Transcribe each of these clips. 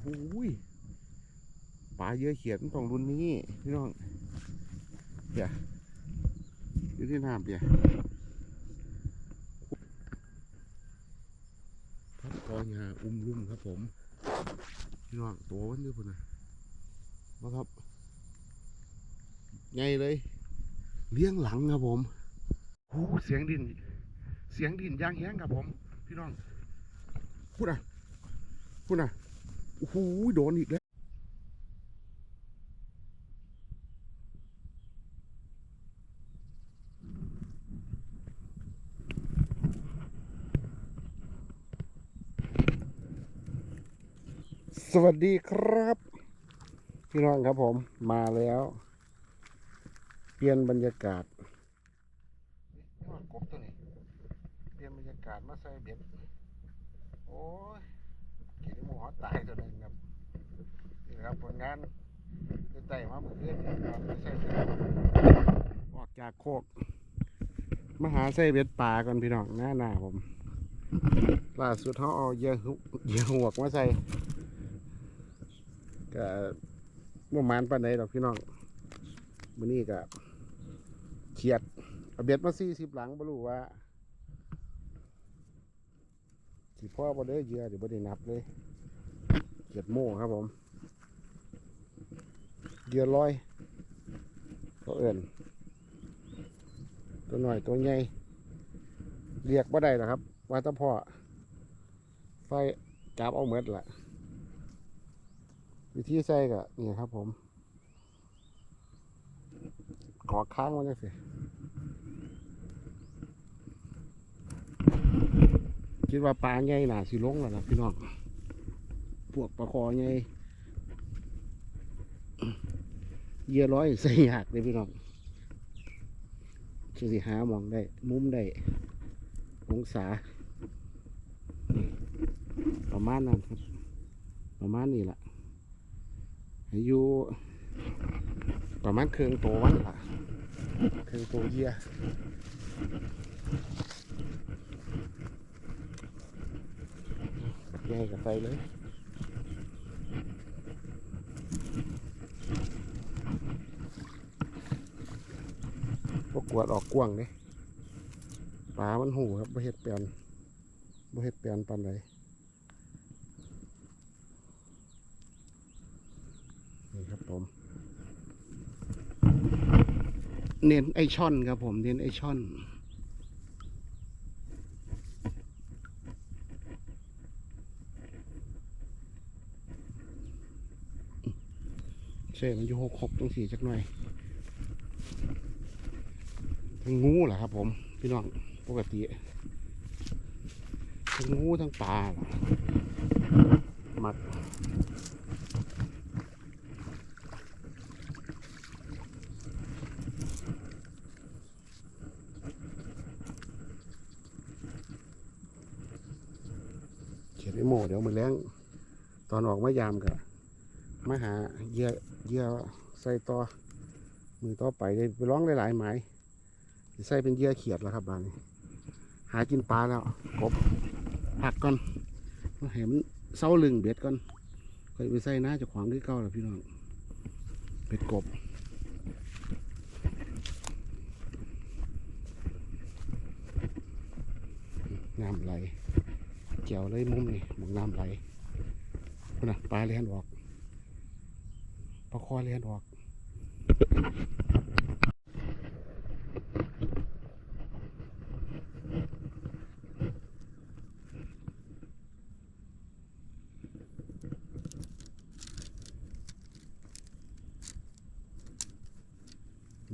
โหปลาเยอะเขียดมันต้องรุ่นนี้พี่น้องเดี๋ยวอยู่ที่น้ำเดี๋ยวพัดกอหญ้าอุ้มลุ่มครับผมพี่น้องตัวมันด้พุ่นนะมาครับไงเลย เลี้ยงหลังครับผมโอ้เสียงดิน เสียงดินยางแห้งครับผม พี่น้องพูดอะพูดอะ โอ้โหโดนอีกแล้ว สวัสดีครับ พี่น้องครับผมมาแล้ว เปลี่ยนบรรยากาศกบตัวนี้เปลี่ยนบรรยากาศมาใส่เบ็ดโอ้ย ตายตัวหนึ่งครับนี่ครับผลงานจะไต่มาเมื่อคืนนี่ครับไม่ใช่ออกจากโคกมหาใส่เบ็ดป่าก่อนพี่น้องหน้าหน้าผมล่าสุดเขาเอาเหยื่อหุเหยื่อหวกมาใส่ก็บ่มานปานใดดอกพี่น้องมื้อนี้ก็เขียดเอาเบ็ดมา40หลังบ่รู้ว่าสิพ่อบ่เด้เยื่อเดี๋ยวบ่ได้นับเลย เขียดโม่ครับผมเหยื่อลอยก็เอิ้นตัวหน้อยตัวใหญ่เรียกบ่ได้หรอครับ ว่าตะพ่อไฟจับเอาหมดละวิธีใส่ก็นี่ครับผม ขอค้างไว้จังสิคิดว่าปลาใหญ่หนาสิลงแล้วนะพี่น้อง พวกปลาคอใหญ่เยื่อร้อยใส่ยากเลยพี่น้องจะสิหาหมองได้ มุมได้ องศา ประมาณนั้นครับ ประมาณนี้แหละอายุประมาณเครื่องโตวันละเครื่องโตเยียใหญ่กับใส่เลย กกวดออกกว้างเลยปลามันหูครับบ่เห็ดเปลี่ยนบ่เห็ดเปลี่ยนปานใดนี่ครับผม เน้นไอช่อนครับผมเน้นไอช่อนใช่มันอยู่หกหกตรงสี่จักหน่อย งูเหรอครับ ผม พี่น้องปกติทั้งงูทั้งปลาล่ะมักเขียนไว้โม่เดี๋ยวมือแรงตอนออกมายามกับมาหาเยื่อเยื่อใส่ต่อมือต่อไปเลยไปร้องหลายๆหมาย ใส่เป็นเยื่อเขียดแล้วครับบานนี้ หากินปลาแล้วกบผักก่อนเห็นเศร้าลึงเบ็ดก่อนเคยไปใส่น้าจะขวางที่เก้าแล้วพี่น้องเบ็ดกบน้ำไหลเกี่ยวเลยมุมนี่มองน้ำไหลพุ่นนะปลาเลียนออกปลาคอเลียนออก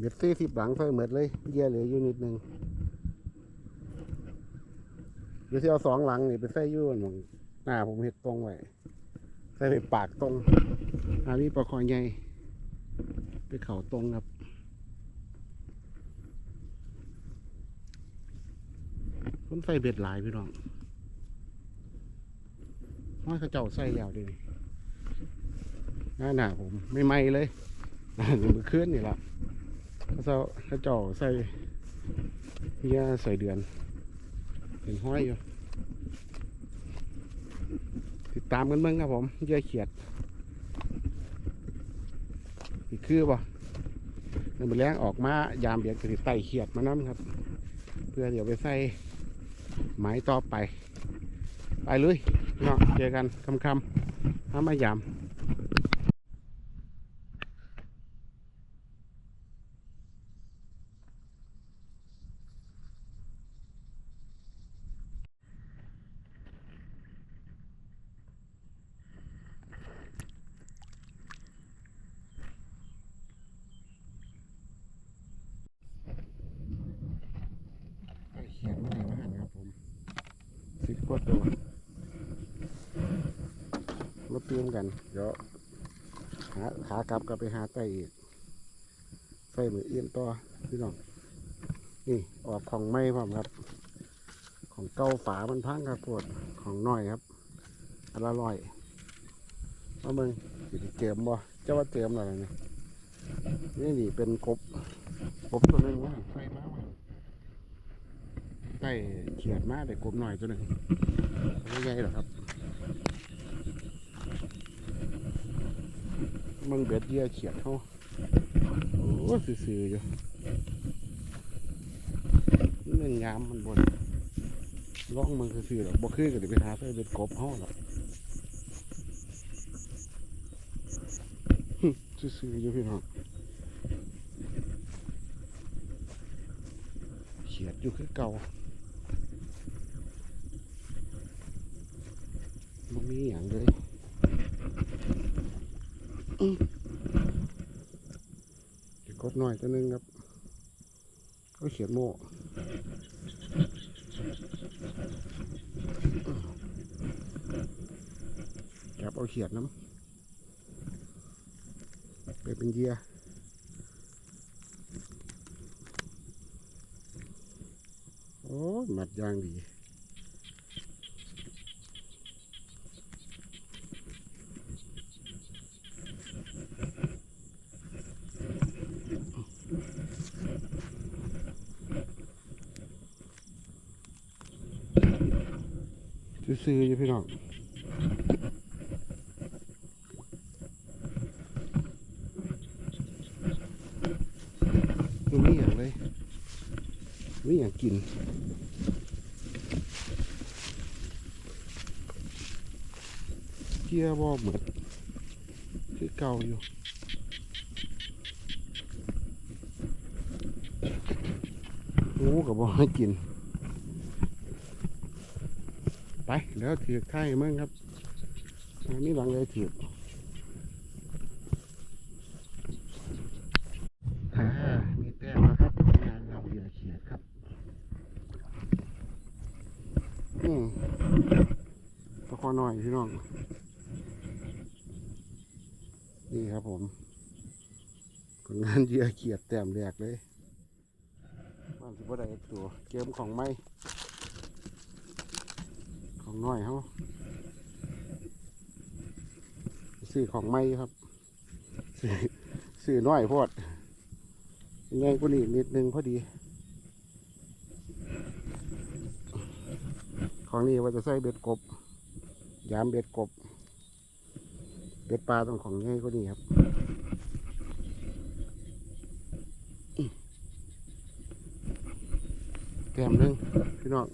เบ็ดซี่สิบหลังใส่หมดเลยเยื่อเหลืออยู่นิดนึงเดี๋ยวที่เอาสองหลังนี่ไปใส่ยุ่นหมองหน้าผมเห็ดตรงไว้ใส่ไปปากตรงอันนี้ปลาคอใหญ่ไปเข่าตรงครับคนใส่เบ็ดหลายพี่น้องน้อยเขาเจ้าใส่ยาวดีหน้าหนาผมไม่ไหมเลยหน้าหนึ่งมือขึ้นนี่ละ เจ้าเขาเจ้าใส่เฮียใส่เดือนเป็นห้อยอยู่ติดตามกันเบิ่งครับผมเยื่อเขียดนี่คือบ่เดี๋ยวมื้อแรงออกมายามเบียดกติไตเขียดมานํครับ เพื่อเดี๋ยวไปใส่หมายต่อไป ไปเลยเนาะเจอกันคำคำๆห้ามายาม ไก่เขียนมาในบ้านครับผมสิบ กว่าตัวมาเตรียมกันเดี๋ยวหาขากลับก็ไปหาไก่อีกใส่มือเอี้ยนต่อพี่น้องนี่ออกของไม่พร้อมครับ ของเก้าฝามันพังครับปวดของน้อยครับอร้อยมาเบิ่งเจิมบ่เจ้าว่าเจิมอะไรเนี่ยนี่นี่เป็นกบกบตัวนึงว่าใส่มา ว่าได้เขียดมาได้กบหน่อยตัวหนึ่งไม่ใหญ่หรอกครับมึงเบ็ดเยื่อเขียดเขาโอ้ซื่อๆอยู่นี่มันงามมันบนล่องมึงซื่อๆหรอกบ่คือก็เดี๋ยวไปหาใส่เบ็ดกบเขาหรอกซื่อๆอยู่พี่น้องเขียดอยู่คือเก่า มันมีอย่างเลยอื้อเดี๋ยวกดหน่อยตัวหนึงครับ เขียดโม่จับเอาเขียดน้ำไปเป็นเหยื่อโอ้หมัดยางดี ซื้อๆอยู่พี่น้องมันมีอย่างเลยมีอย่างกินเกียร์บอเหมือนคือเก่าอยู่หมูกับบอให้กิน ไปเดี๋ยวถือไข่มั่งครับอันนี้หลังเลยถืออ่ามีแต้มแล้วครับงานเราเหยื่อเขียดครับอืมตะคอหน่อยพี่น้อง นี่ครับผมผลงานเหยื่อเขียดแต้มแรกเลยมันสิบ่ได้ตัวเกมของไม่ ของน้อยเขาซื้อของไม่ครับ ซื้อน้อยพอดง่ายกว่านี้นิดนึงพอดี ของนี้ว่าจะใส่เบ็ดกบ ยามเบ็ดกบ เบ็ดปลาต้องของง่ายกว่านี้ครับแก้มนึงพี่น้อง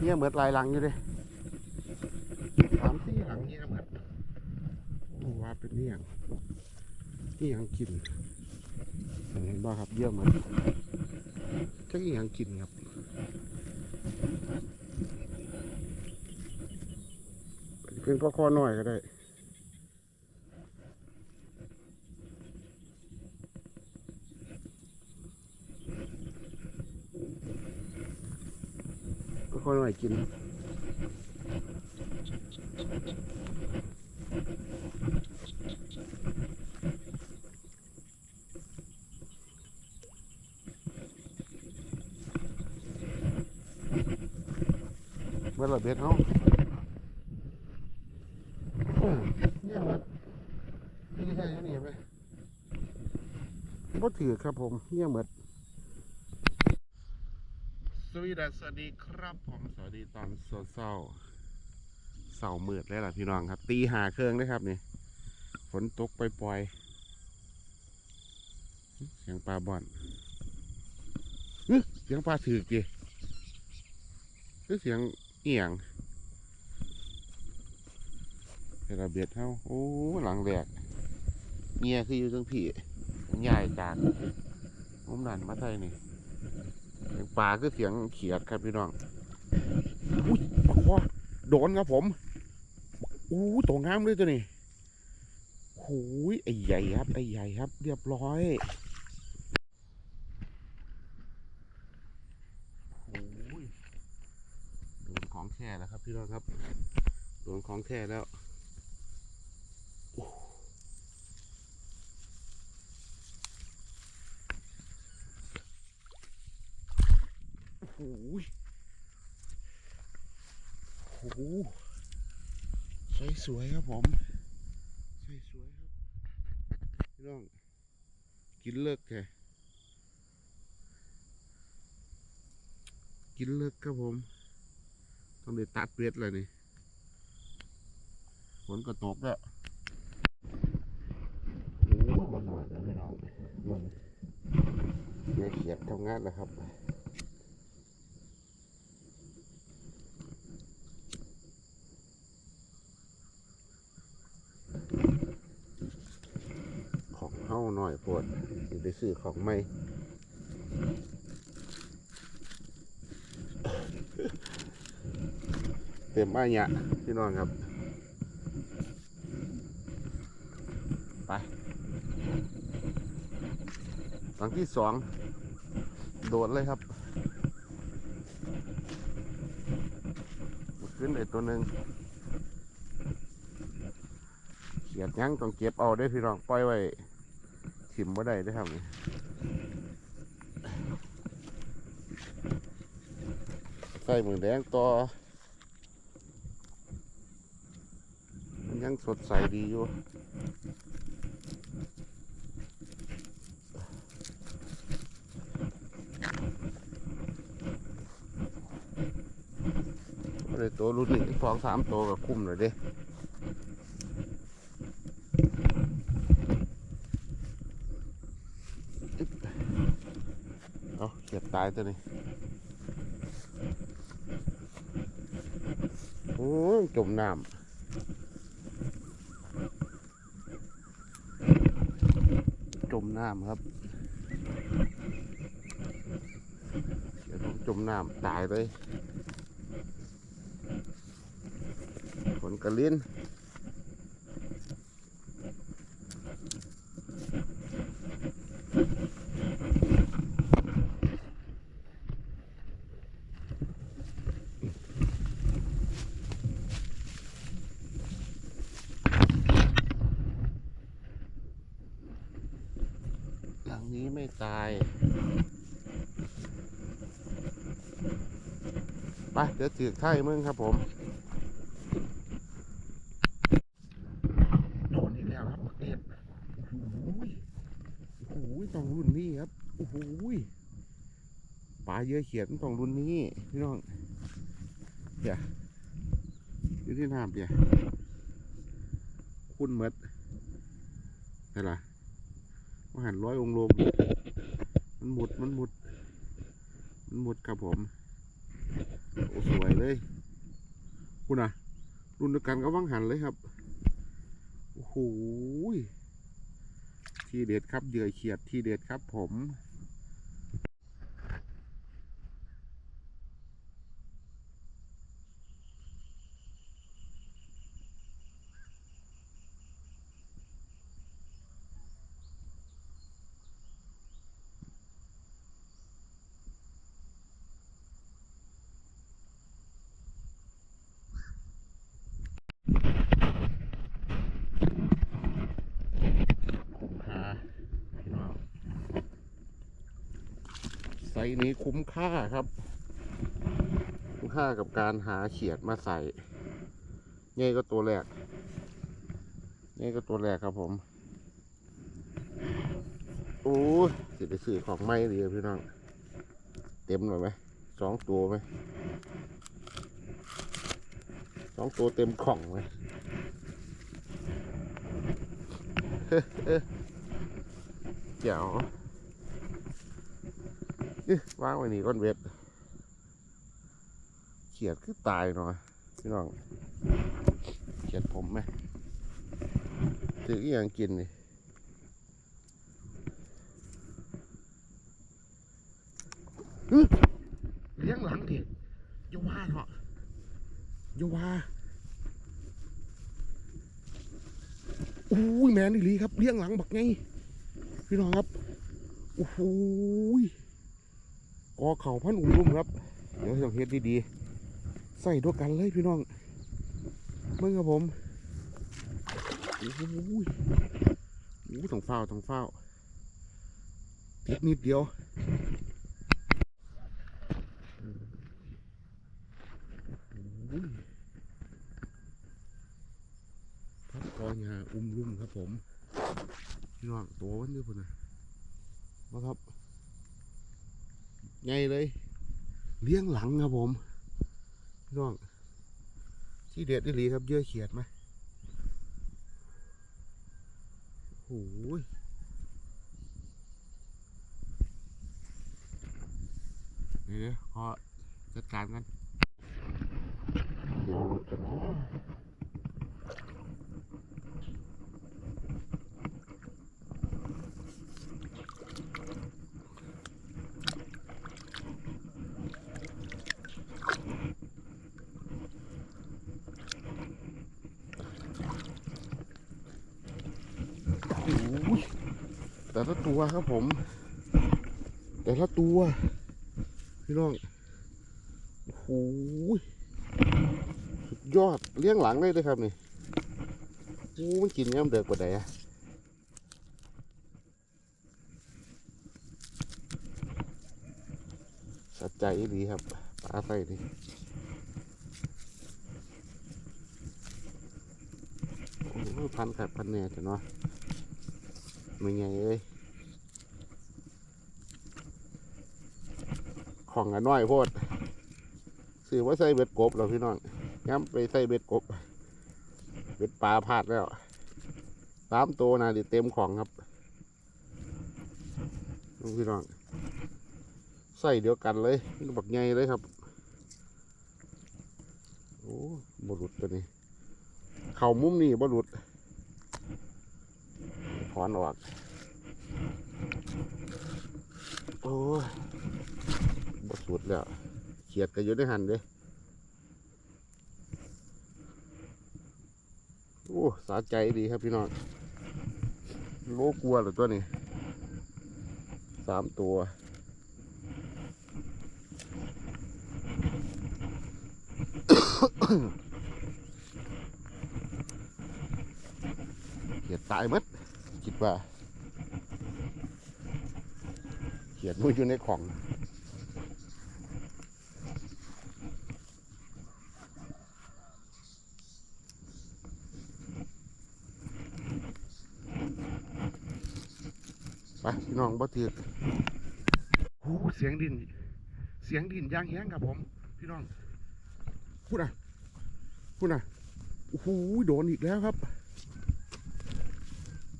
เนี่ยเหมือนลายหลังอยู่เลยสามสี่หลังเนี่ยเหมือนว่าเป็นเนี่ยงนี่ยังกินเห็นบ่ครับเยอะเหมือนจักอีหยังกินครับเป็นพ่อคอหน่อยก็ได้พ่อคอ หน่อยกินเมื่อเราเบ็ดเขาโอ้ยเนี่ยมันนี่ใช่นี่ไหมบ่ถือครับผมเนี่ยเหมือนส วีดัสสวัสดีครับผมสวัสดีตอนเศร้าเสาเมืดแล้วล่ะพี่น้องครับ ตีหาเครื่องนะครับนี่ฝนตกปล่อยๆเสียงปลาบ่อนอื้อเสียงปลาถือกดิคือเสียงเอียงเระเบียดเท่าโอ้หลังแหลกเมียคืออยู่ทั้งผีใหญ่จากมุมนั่นมาใส่นี่ สียงปลาคือเสียงเขียดครับพี่น้องอุ้ยปลาคอโดนครับผมอู้ตัวงามเลยตัวนี้โอ้ยไอ้ใหญ่ครับไอ้ใหญ่ครับ เรียบร้อยโอ้ยโดนของแท้แล้วครับพี่น้องครับ โดนของแท้แล้ว โอ้โหยโอ้โหใส่สวยครับผมใส่สวยครับพี่น้องกินเลิกแกกินเลิกครับผม ต้องได้ตัดเบ็ดเลยนี่ฝนก็ตกแล้วโอ้ยมันหมดแล้วพี่น้องมันเนี่ยเขียดทำงานแล้วครับ ของเฮ้าหน่อยปวดสิไปซื้อของใหม่เต็มอ้ายะพี่น้องครับ ไปหลังที่สอง โดดเลยครับขึ้นไอ้ตัวหนึ่งเขียดยังต้องเก็บเอาได้พี่น้องปล่อยไว้ ถิ่มบ่ได้ได้อครับนี่ใส่มือแดงต่อ มันยังสดใสดีอยู่บ่ได้ตัวรุ่นนี้สองสามตัวก็คุ้มเลยเด้ เอาเขียดตายตัวนี้โอ้จมน้ำจมน้ำครับ เดี๋ยวผมจมน้ำตายเลยฝนกระลิ้น หลังนี้ไม่ตาย ไปเดี๋ยวจืดไข่มึงครับผมโดนอีกแล้วครับบักเอ็ดโอ้โหยโอ้โหยต้องรุ่นนี้ครับโอ้โหยปลาเยอะเขียดต้องรุ่นนี้พี่น้องเดี๋ยวอยู่ที่น้ำเดี๋ยวคุณเมดนี่ล่ะอาหารร้อยองค์ลงมันหมดมันหมด มันหมดครับผม โอ้สวยเลยคุณอะรุ่นเดียวกันก็ว่างหันเลยครับ โอ้โห ทีเด็ดครับเหยื่อเขียดทีเด็ดครับผม ส์นี้คุ้มค่าครับ คุ้มค่ากับการหาเขียดมาใส่นี่ก็ตัวแรกนี่ก็ตัวแรกครับผมโอ้สิไปซื้อของไม่ดีพี่น้อง เต็มหน่อยไหมสองตัวไหมสองตัวเต็มของเลยเจ๋วเอ๊ะ วางไว้นี่ก้อนเวทเขียดคือตายหน่อยพี่น้องเขียดผมไหมถืออย่างกินนี่เลี้ยงหลังดิอย่าว่าเถอะอย่าว่าโอ้ยแมนอีหลีครับเลี้ยงหลังบักไงพี่น้องครับโอ้โหย กอเข่าพันอุ่มรุ่มครับ เดี๋ยวต้องเฮ็ดดีๆ ใส่ด้วยกันเลยพี่น้องเมื่อครับผมโอ้โหยโอ้ต้องเฝ้าต้องเฝ้าติดนิดเดียวพัดกอหญ้าอุ้มรุ่มครับผมพี่น้องตัวมันเยอะพุ่นนะมาครับ ไงเลย เลี้ยงหลังครับผมพี่น้องที่เด็ดดีหลีครับเยอะเขียดไหมโอ้ยเดี๋ยวขอจัดการกันเดี๋ยวจะขอ โอ้ยแตัวครับผม แต่ละตัวพี่น้องโอ้โหยสุดยอดเลี้ยงหลังได้เลยครับนี่โอ้มันกินย่ำเดือกกว่าใดอะสัจใจดีครับปลาไฟนี่โอ้ยพันขัดพันแน่จ้ะเนาะมึงไงเอ้ย ของกันน้อยโพดสื่อว่าใส่เบ็ดกบแล้วพี่น้องย้ำไปใส่เบ็ดกบ เบ็ดปลาพลาดแล้วสามตัวนะดิเต็มของครับพี่น้องใส่เดียวกันเลยบักใหญ่เลยครับโอ้บหลุดตัวนี้ เข่ามุมนี่บหลุดถอนออก โอ้ บสุดแล้ว เขียดก็อยู่ในหันเด้โอ้สาใจดีครับพี่น้องโลกลัวหรือตัวนี้สามตัวเขียดตายมัดคิดว่าเขียนมืออยู่ในของ น้องบ่ถือโอ้เสียงดิน เสียงดินยางแห้งครับผม พี่น้องพูดอะพูดอะโอ้โหโดนอีกแล้วครับ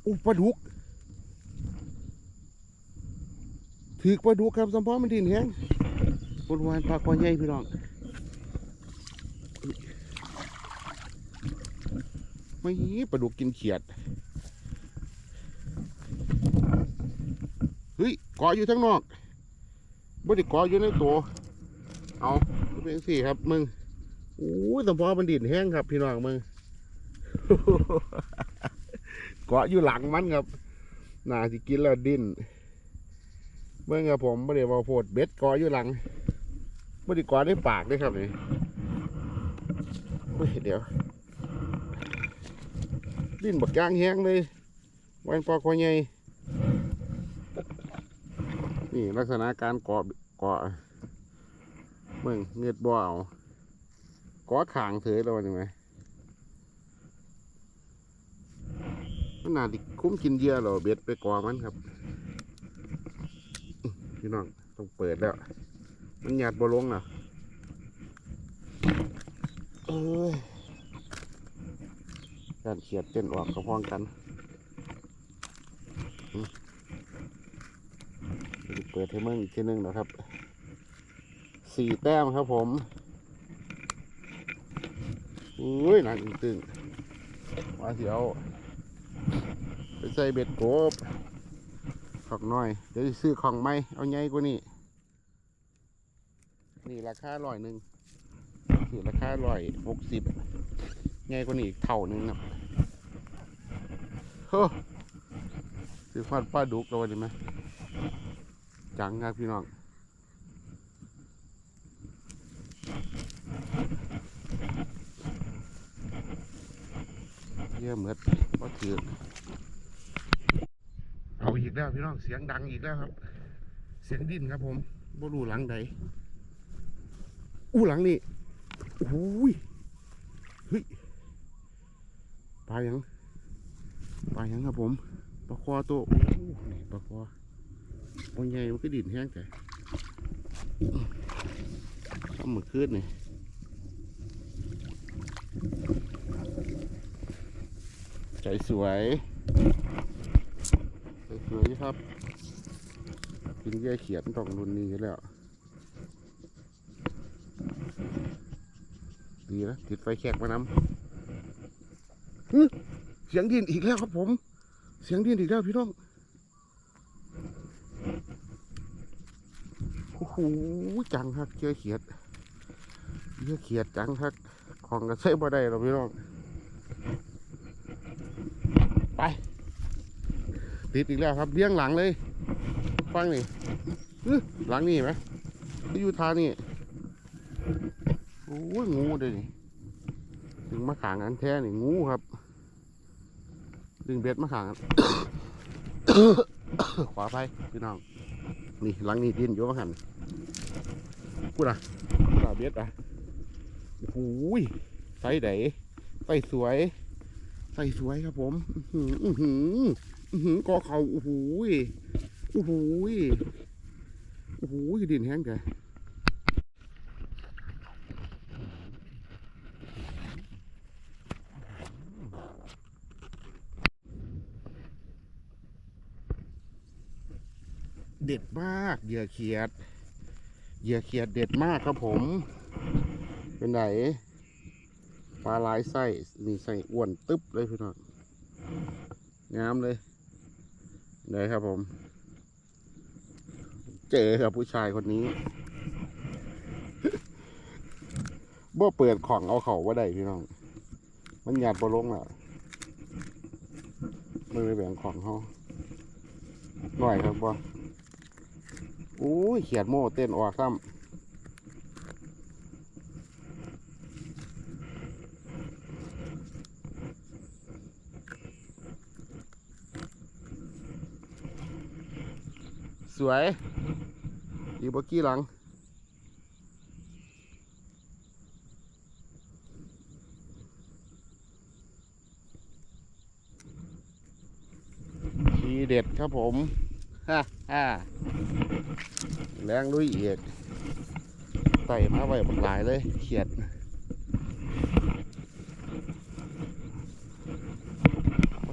อุปลาดุกถือปลาดุกครับสมพอมันดินแห้งบนวานปลาคอใหญ่พี่น้องไม่ปลาดุกกินเขียด เฮ้ยเกาะอยู่ทั้งนอกบ่ได้เกาะอยู่ในตัวเอาเป็นสี่ครับมึงโอ้ยสัมพอมันดินแห้งครับ พี่น้องมึงเกาะอยู่หลังมันครับน่าสิกินแล้วดิ้นเมื่อครับผมไม่ได้มาโพดเบ็ดเกาะอยู่หลังไม่ได้เกาะในปากด้วยครับนี่เฮ้ยเดี๋ยว ดิ้นบักย่างแห้งเลยวันปลาคอใหญ่ นี่ลักษณะการเกาะเกาะเมืองเงือดบ่เอาเกาะขางเถยแล้วว่าจังไงมันน่าดิคุ้มกินเยื่อเหรอเบ็ดไปกอมันครับพี่น้องต้องเปิดแล้ว มันหยาดบอลงน่ะเอ้ยการเขียดเต้นออกกระพ้องกันอืมเดี๋ยวเปิดให้เมื่งอีกทีหนึงนะครับสี่แต้มครับผมอุ้ยหนักตึงๆว่าเสียวไปใส่เบ็ดโกบของน้อย เดี๋ยวซื้อของไหมเอาใหญ่กว่านี้นี่ราคาร้อยหนึ่งคือราคาร้อยหกสิบใหญ่กว่านี้อีกเท่าหนึงครับโอ้ซื้อฟันปลาดุกแล้ววันนี้ไหม จังครับพี่น้องเยี่ยมเหมือนก็ถือเอาอีกแล้วพี่น้องเสียงดังอีกแล้วครับ เสียงดินครับผมบ่รู้หลังใดอู้หลังนี่โอ้ยเฮ้ยปลายังปลายังครับผมปลาคอตัวโอ้โหนี่ปลาคอ ตัวใหญ่มันก็ดินแห้งแต่ทำเหมือนคืนนี่ใจสวยใจสวยครับกินแย่เขียนต้องรุ่นนี้อยู่แล้ว ดีนะติดไฟแขกมานำฮึเสียงดินอีกแล้วครับผม เสียงดินอีกแล้วพี่น้อง โอ้โหจังฮักเจอเขียดเจอเขียดจังฮักของก็ใช้บ่ได้หรอกพี่น้องไปติดอีกแล้วครับเลี้ยงหลังเลยฟังนี่หลังนี่ไหมอยู่ทานี่โอ้ยงูเลยนี่ดึงมาขางอันแท้นี่งูครับ ดึงเบ็ดมาขางขวาไปพี่น้องนี่หลังนี่ดินอยู่ว่าหัน พูดอะพูดอะเบ็ดอะโอ้โหใส่ไหนใส่สวยใส่สวยครับผมอื้อหืออื้อหืออื้อหือกอเขาโอ้โหโอ้โหโอ้โหดินแห้งแกเด็ดมากเหยื่อเขียด เหยื่อเขียดเด็ดมากครับผม เป็นไหนปลาลายไส้นี่ไส้อ้วนตึ๊บเลยพี่น้องงามเลยเลยครับผม เจอกับผู้ชายคนนี้บ่เปิดของเอาเขาว่าได้พี่น้อง มันหยาดปลงอะมันเลยแบ่งของเขาหน่อยครับบ่ อู้ยเขียดโม่เต้นออกซ้ำสวย อีบกี้หลัง ทีเด็ดครับผม ฮ่าฮ่าแรงลุยเอียดไต่มาไว้บักหลายเลยเขียด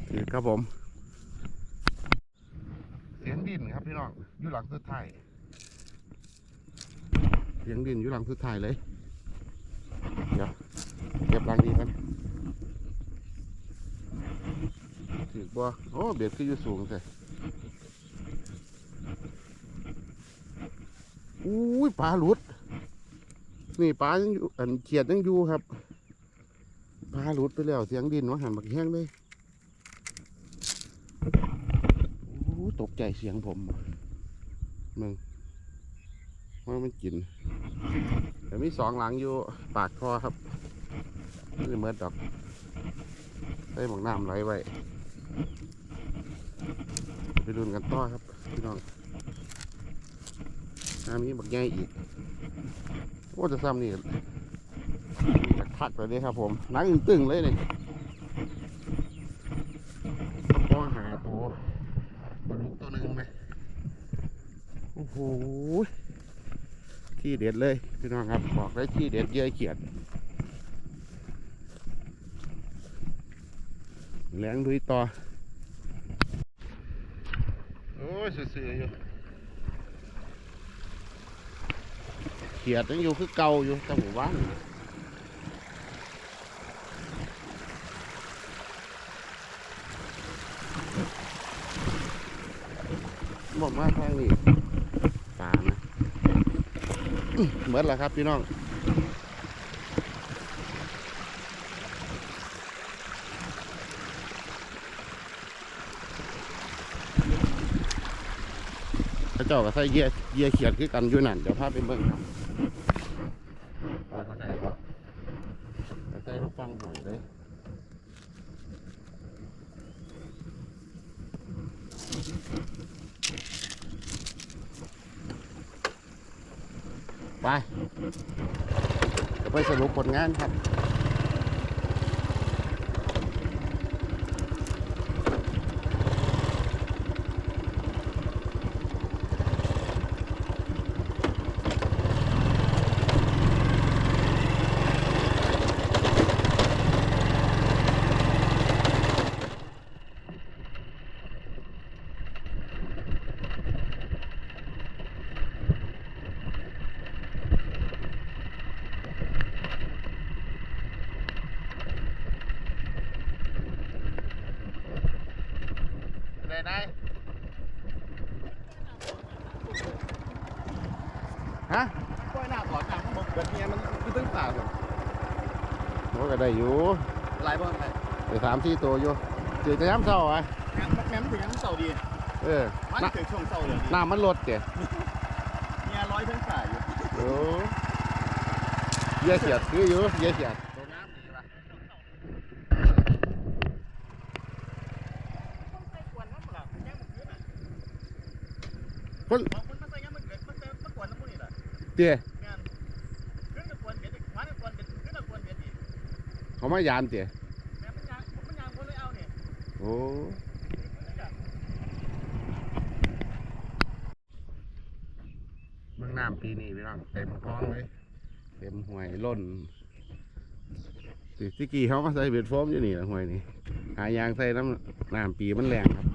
ถือครับผม เสียงดินครับพี่น้องอยู่หลังสุดท้ายเสียงดินอยู่หลังสุดท้ายเลย เดี๋ยวเก็บหลังดีกันถือบ่โอ้เบ็ดคืออยู่สูงใช่ อุ้ยปลาหลุด นี่ปลายังอยู่อันเขียดยังอยู่ครับปลาหลุดไปแล้วเสียงดินว่าหันบักแห้งเลยโอ้ตกใจเสียงผมมึงว่ามันกินแต่มีสองหลังอยู่ปากคอครับนี่เมือนดอกได้หมองน้ำไหลไว้ไปดูกันต่อครับพี่น้อง น้ำนี้บักใหญ่อีกโอ้จะซ้ำนี่จากพักเลยนี่ครับผมนังตึงๆเลยนี่ต้องหาตัวปลาดุกตัวหนึ่งไหมโอ้โหที่เด็ดเลยพี่น้องครับบอกได้ที่เด็ดเยอะเขียดแหลงดุยต่อโอ้ยซื่อๆอยู่ เขียดยังอยู่คือเก่าอยู่แต่หมู่บ้านบอกมาทางนี้ป่านะเหมือนแล้วครับพี่น้องเจ้าก็ใส่เยียเยียเขียดคือกันอยู่นั่นเดี๋ยวพาไปเบิ่งครับเข้าใจปะใส่ลูกฟังหอยเลยไปเดี๋ยวไปสรุป ผลงานครับ ได้ไหนฮะ ก้อยหน้าก่อนหน้ามันบอกแบบเนี้ยมันคือตั้งตาเลย โอ้ก็ ได้อยู่หลายบ้างไปไปสามที่ตัวอยู่จืดจะย้ำเศร้าอะแม่แม่มันถึงยังเศร้าดีเออมันน้ถึงช่วงเศร้าเลยดีำน้ำมันลดเดี๋ยเนี่ยร้อยทั้งสายอยู่โอ้เยี่ยเขียดคืออยู่เยี่ยเขียดตัวน้ำดีป่ะคนบางคนมาใส่ยังมันเกิดมันใส่มันกวนน้ำมันนี่แหละเตี้ย มายามเตี้ยแม่มันยางมันยางคนเลยเอาเนี่ยโอ้เมืองน้ำปีนี้พี่น้องเต็มคลองเลยเต็มห่วยล้นสิที่กี้เขามาใส่เบ็ดโฟมอยู่นี่ละห่วยนี่หายางใส่น้ำน้ำปีมันแรงครับ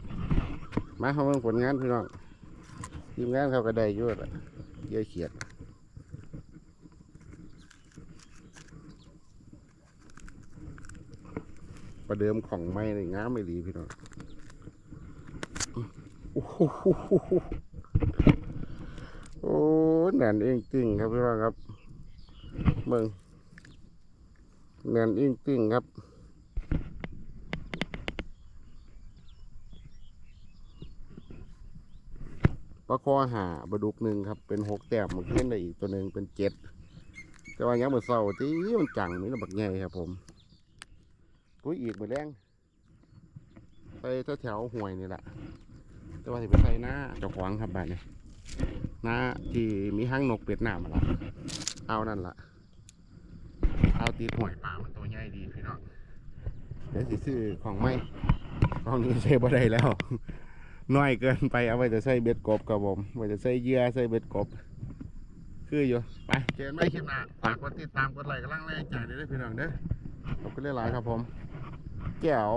มาเขาเบิ่งผลงานพี่น้องทีมงานเขาก็ได้อยุ่ละเยอะเขียด ประ เดิมของไม่ในงาไม่ดีพี่น้องโอ้โหโอ้แน่นเองจริงครับพี่น้องครับเมืองแน่นเองจริงครับปลาคอหาปลาดุกหนึ่งครับ เป็นหกแต้มมันขึ้นได้อีกตัวหนึ่งเป็นเจ็ดแต่ว่ายังมือเศร้าที่มันจังนี่ระบักใหญ่ครับผม ปุ๋ยอีกมือแรงไปแถวๆห่วยนี่แหละ แต่ว่าสิไปใส่หน้าเจ้าของครับบ้านนี้หน้าที่มีห้างนกเป็ดหน้ามาละเอานั่นละเอาตีดห่วยป่ามันตัวใหญ่ดีพี่น้องเดี๋ยวสิซื้อของไม่ของนี้ใช้บ่ได้แล้วน้อยเกินไปเอาไว้จะใส่เบ็ดกบกับผมไว้จะใส่เหยื่อใส่เบ็ดกบ คืออยู่ไปเจอกันไม่คลิปหน้าฝากกดติดตามกดไลค์กำลังแรงใจด้วยเด้อพี่น้องเด้อ ขอบคุณหลายๆครับผมแก้ว